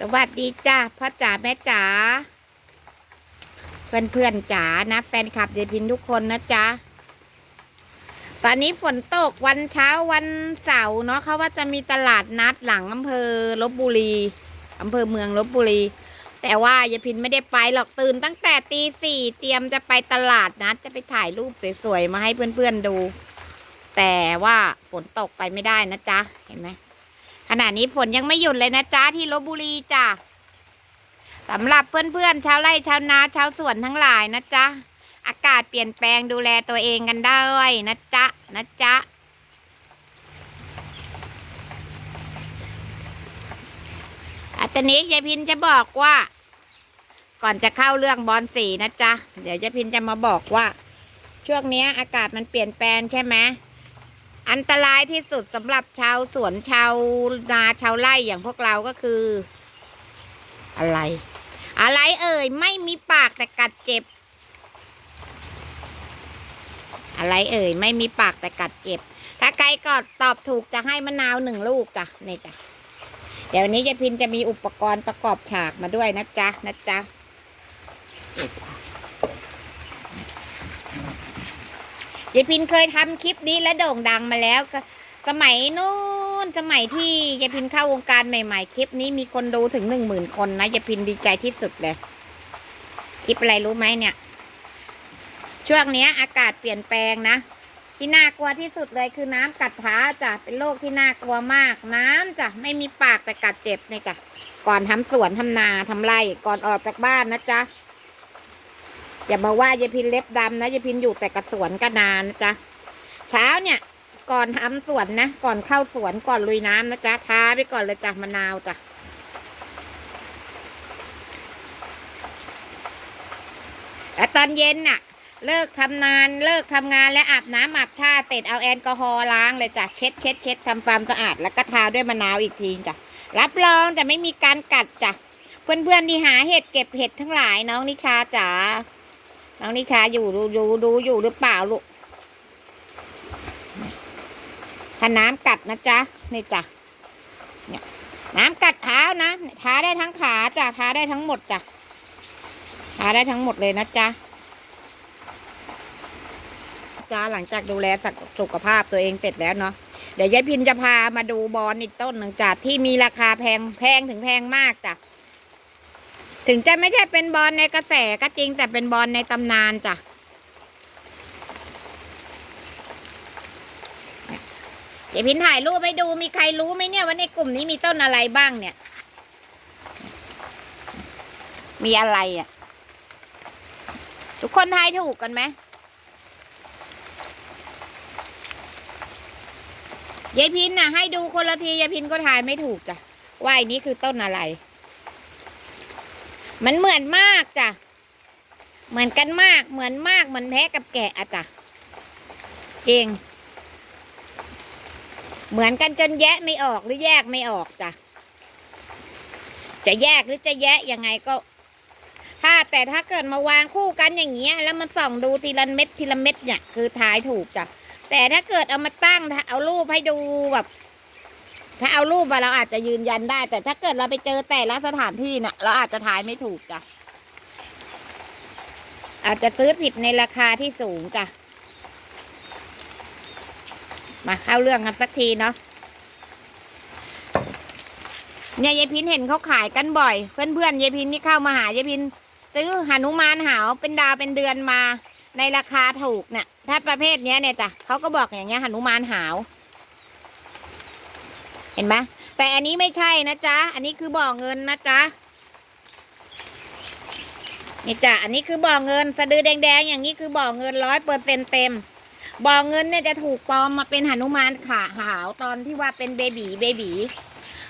สวัสดีจ้าพ่อจ๋าแม่จ๋าเพื่อนเพื่อนๆจ๋านะ แฟนคลับเดพินทุกคนนะจ๊ะตอนนี้ฝนตกวันเช้าวันเสาร์เนาะเขาว่าจะมีตลาดนัดหลังอำเภอลบบุรีอำเภอเมืองลบบุรี แต่ว่ายายพินไม่ได้ไปหรอกตื่นตั้งแต่ตีสี่เตรียมจะไปตลาดนัดจะไปถ่ายรูปสวยๆมาให้เพื่อนๆดู แต่ว่าฝนตกไปไม่ได้นะจ๊ะเห็นไหม ขณะนี้ฝนยังไม่หยุดเลยนะจ๊ะที่ลบบุรีจ้ะสำหรับเพื่อนๆชาวไร่ชาวนาชาวสวนทั้งหลายนะจ๊ะอากาศเปลี่ยนแปลงดูแลตัวเองกันได้นะจ๊ะนะจ๊ะอัตอนนี้ยายพินจะบอกว่า ก่อนจะเข้าเรื่องบอลสีนะจ๊ะเดี๋ยวยายพินจะมาบอกว่า ช่วงนี้อากาศมันเปลี่ยนแปลงใช่ไหม อันตรายที่สุดสำหรับชาวสวนชาวนาชาวไร่อย่างพวกเราก็คือ อะไร อะไรเอ่ย ไม่มีปากแต่กัดเจ็บ อะไรเอ่ย ไม่มีปากแต่กัดเจ็บ ถ้าใครก็ตอบถูกจะให้มะนาวหนึ่งลูกจ้ะนี่จ้ะเดี๋ยวนี้ยายพินจะมีอุปกรณ์ประกอบฉากมาด้วยนะจ๊ะนะจ๊ะนี่จ้ะ ยายพินเคยทำคลิปนี้และโด่งดังมาแล้ว สมัยนู้นสมัยที่ยายพินเข้าวงการใหม่ ๆ คลิปนี้มีคนดูถึงหนึ่งหมื่นคนนะยายพินดีใจที่สุดเลย คลิปอะไรรู้ไหมเนี่ย ช่วงนี้อากาศเปลี่ยนแปลงนะ ที่น่ากลัวที่สุดเลยคือน้ำกัดเท้าจ้ะเป็นโรคที่น่ากลัวมาก น้ำจ้ะไม่มีปากแต่กัดเจ็บเนี่ยจ้ะก่อนทำสวนทำนาทำไร่ก่อนออกจากบ้านนะจ๊ะ อย่ามาว่ายายพินเล็บดำนะยายพินอยู่แต่กับสวนก็นานนะจ๊ะเช้าเนี่ย ก่อนทำสวนนะก่อนเข้าสวนก่อนลุยน้ำนะจ๊ะทาไปก่อนเลยจ้ะมะนาวจ้ะแล้วตอนเย็นน่ะ เลิกทำนานเลิกทำงานและอาบน้ำอาบท่าเสร็จเอาแอลกอฮอล์ล้างเลยจ้ะเช็ดเช็ดเช็ดทำความสะอาดแล้วก็ทาด้วยมะนาวอีกทีจ้ะรับรองจะไม่มีการกัดจ้ะเพื่อนเพื่อนๆที่หาเห็ดเก็บเห็ดทั้งหลายน้องนิชาจ๋า น้องนิชาอยู่ดูดูดูอยู่หรือเปล่าลูกถ้าน้ำกัดนะจ๊ะนี่จ้ะเนี่ยน้ำกัดเท้านะทาได้ทั้งขาจ้ะทาได้ทั้งหมดจ้ะทาได้ทั้งหมดเลยนะจ๊ะจ้าหลังจากดูแลสุขภาพตัวเองเสร็จแล้วเนาะเดี๋ยวยายพินจะพามาดูบอลอีกต้นหนึ่งจ้ะที่มีราคาแพงแพงถึงแพงมากจ้ะ ถึงจะไม่ใช่เป็นบอลในกระแสก็จริงแต่เป็นบอลในตำนานจ้ะยายพินถ่ายรูปให้ดูมีใครรู้ไหมเนี่ยว่าในกลุ่มนี้มีต้นอะไรบ้างเนี่ย มีอะไรอะ ทุกคนทายถูกกันไหมยายพินน่ะ ให้ดูคนละทียายพินก็ทายไม่ถูกจ้ะว่าอันนี้คือต้นอะไร มันเหมือนมากจ้ะ เหมือนกันมาก เหมือนมากเหมือนแพะกับแกะอะจ้ะจริง เหมือนกันจนแยะไม่ออกหรือแยกไม่ออกจ้ะ จะแยกหรือจะแยะยังไงก็ ถ้าแต่ถ้าเกิดมาวางคู่กันอย่างเงี้ย แล้วมันส่องดูทีละเม็ดทีละเม็ดเนี่ยคือทายถูกจ้ะ แต่ถ้าเกิดเอามาตั้งเอารูปให้ดูแบบ ถ้าเอารูปมาเราอาจจะยืนยันได้ แต่ถ้าเกิดเราไปเจอแต่ละสถานที่น่ะ เราอาจจะทายไม่ถูกจ้ะอาจจะซื้อผิดในราคาที่สูงจ้ะมาเข้าเรื่องกันสักทีเนาะเนี่ยยายพินเห็นเขาขายกันบ่อย เพื่อนๆยายพินที่เข้ามาหายายพิน ซื้อหนุมานหาวเป็นดาวเป็นเดือนมาในราคาถูกเนี่ยถ้าประเภทเนี้ยเนี่ยจ้ะเขาก็บอกอย่างเงี้ยหนุมานหาว เห็นไหมแต่อันนี้ไม่ใช่นะจ๊ะ อันนี้คือบ่อเงินนะจ๊ะนี่จ้ะอันนี้คือบ่อเงิน สะดือแดงๆ อย่างนี้คือบ่อเงินร้อยเปอร์เซ็นเต็ม บ่อเงินเนี่ยจะถูกปลอมมาเป็นหนุมานขาหาวตอนที่ว่าเป็นเบบีเบบี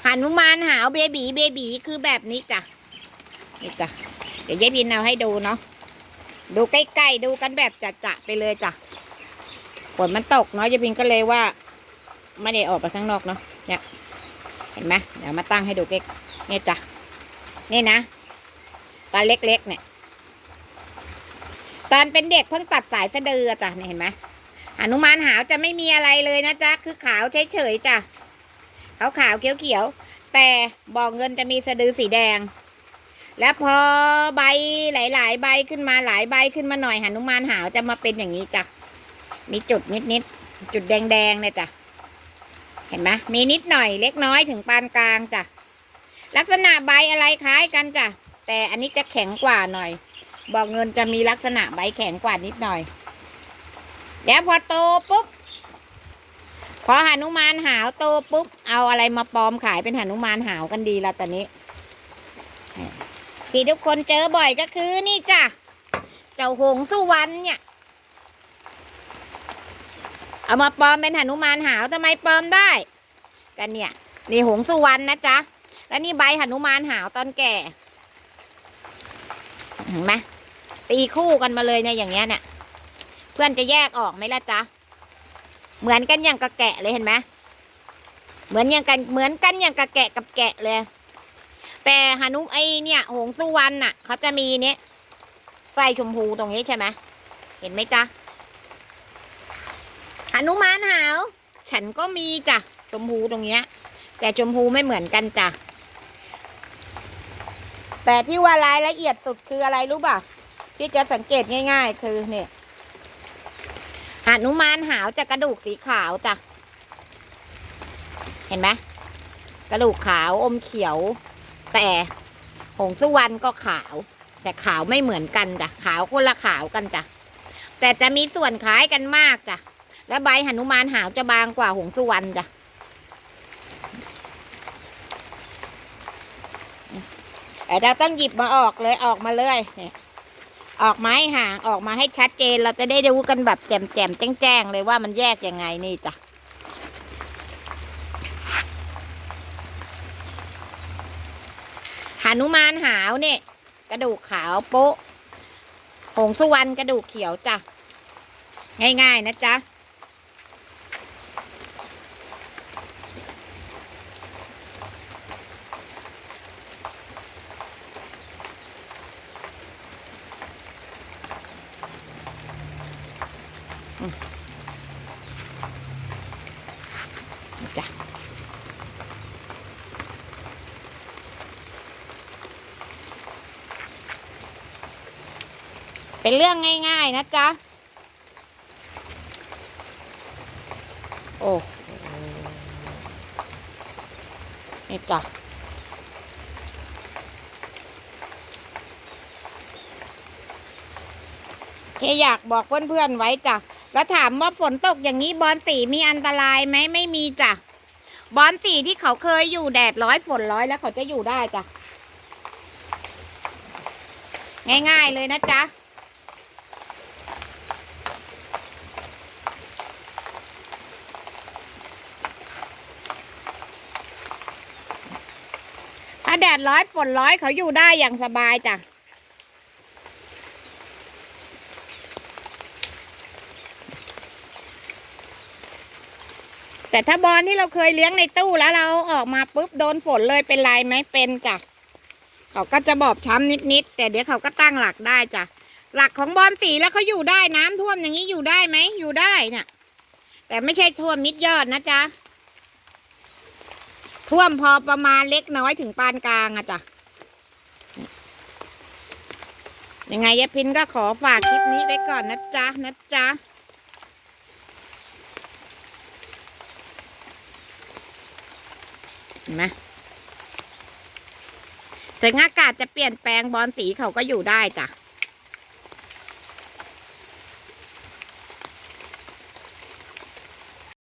หนุมานหาวเบบีเบบีคือแบบนี้จ้ะนี่จ้ะเดี๋ยวยายพินเอาให้ดูเนาะดูใกล้ๆดูกันแบบจะๆไปเลยจ้ะฝนมันตกเนาะยายพินก็เลยว่า ไม่ได้ออกไปข้างนอกเนาะเนี่ย เห็นไหมเดี๋ยวมาตั้งให้ดูใกล้เนี่ยจ้ะนี่นะตอนเล็กๆเนี่ย ตอนเป็นเด็กเพิ่งตัดสายสะดือจ้ะเนี่ยเห็นไหมอนุมานหาวจะไม่มีอะไรเลยนะจ๊ะคือขาวเฉยๆจ้ะขาวขาวเขียวๆแต่บ่อเงินจะมีสะดือสีแดง แล้วพอใบหลาย ๆ ใบขึ้นมาหลายใบขึ้นมาหน่อยหนุมานหาวจะมาเป็นอย่างนี้จ้ะมีจุดนิดๆจุดแดงๆเนี่ยจ้ะ ห็นไหมมีนิดหน่อยเล็กน้อยถึงปานกลางจ้ะลักษณะใบอะไรคล้ายกันจ้ะแต่อันนี้จะแข็งกว่าหน่อย บอกเงินจะมีลักษณะใบแข็งกว่านิดหน่อยเดี๋ยวพอโตปุ๊บพอหนุมานหาวโตปุ๊บเอาอะไรมาปลอมขายเป็นหนุมานหาวกันดีละตอนนี้ ที่ทุกคนเจอบ่อยก็คือนี่จ้ะเจ้าหงสุวรรณเนี่ย เอามาปลอมเป็นหนุมานหาวทำไมปลอมได้กันเนี่ยนี่หงสุวรรณนะจ๊ะแล้วนี่ใบหนุมานหาวตอนแก่เห็นไหมตีคู่กันมาเลยเนี่ยอย่างเงี้ยเนี่ย เพื่อนจะแยกออกไหมล่ะจ๊ะเหมือนกันอย่างกระแกะเลยเห็นไหมเหมือนอย่างกันเหมือนกันอย่างกระแกะกับแกะเลย แต่หนุไอเนี่ย หงสุวรรณน่ะเขาจะมีเนี้ยไฟชมพูตรงนี้ใช่ไหมเห็นไหมจ๊ะ หนุมานหาว ฉันก็มีจ้ะชมพูตรงเนี้ย แต่ชมพูไม่เหมือนกันจ้ะ แต่ที่ว่ารายละเอียดสุดคืออะไรรู้ป่ะ ที่จะสังเกตง่าย ๆ คือเนี่ยหนุมานหาวจะกระดูกสีขาวจ้ะ เห็นไหมกระดูกขาวอมเขียว แต่หงสุวรรณก็ขาว แต่ขาวไม่เหมือนกันจ้ะ ขาวคนละขาวกันจ้ะ แต่จะมีส่วนคล้ายกันมากจ้ะ และใบหนุมานหาวจะบางกว่าหงสุวรรณจ้ะแต่เราต้องหยิบมาออกเลยออกมาเลยเนี่ยออกไม้ห่างออกมาให้ชัดเจน เราจะได้ดูกันแบบแจ่มแจ่มแจ้งแจ้งๆเลยว่ามันแยกยังไงนี่จ้ะหานุมานหาวเนี่ยกระดูกขาวโป๊ะ หงสุวรรณกระดูกเขียวจ้ะ ง่ายๆนะจ๊ะจ้ะ เป็นเรื่องง่ายๆนะจ๊ะ โอ้นี่จ้ะแค่อยากบอกเพื่อนๆไว้จ้ะ แล้วถามว่าฝนตกอย่างนี้บอลสีมีอันตรายไหมไม่มีจ้ะ บอลสีที่เขาเคยอยู่แดดร้อยฝนร้อยแล้วเขาจะอยู่ได้จ้ะ ง่ายๆเลยนะจ๊ะ ถ้าแดด ร้อยฝนร้อยเขาอยู่ได้อย่างสบายจ้ะแต่ถ้าบอลที่เราเคยเลี้ยงในตู้แล้วเราอออกมาปุ๊บโดนฝนเลยเป็นไรไหมเป็นจ้ะเขาก็จะบอบช้ำนิดๆแต่เดี๋ยวเขาก็ตั้งหลักได้จ้ะหลักของบอลสีแล้วเขาอยู่ได้น้ำท่วมอย่างนี้อยู่ได้ไหมอยู่ได้เนี่ยแต่ไม่ใช่ท่วมมิดยอดนะจ๊ะ ท่วมพอประมาณเล็กน้อยถึงปานกลางอะจ้ะยังไงยายพินก็ขอฝากคลิปนี้ไว้ก่อนนะจ๊ะนะจ๊ะเห็นไหมถึงอากาศจะเปลี่ยนแปลงบอลสีเขาก็อยู่ได้จ้ะ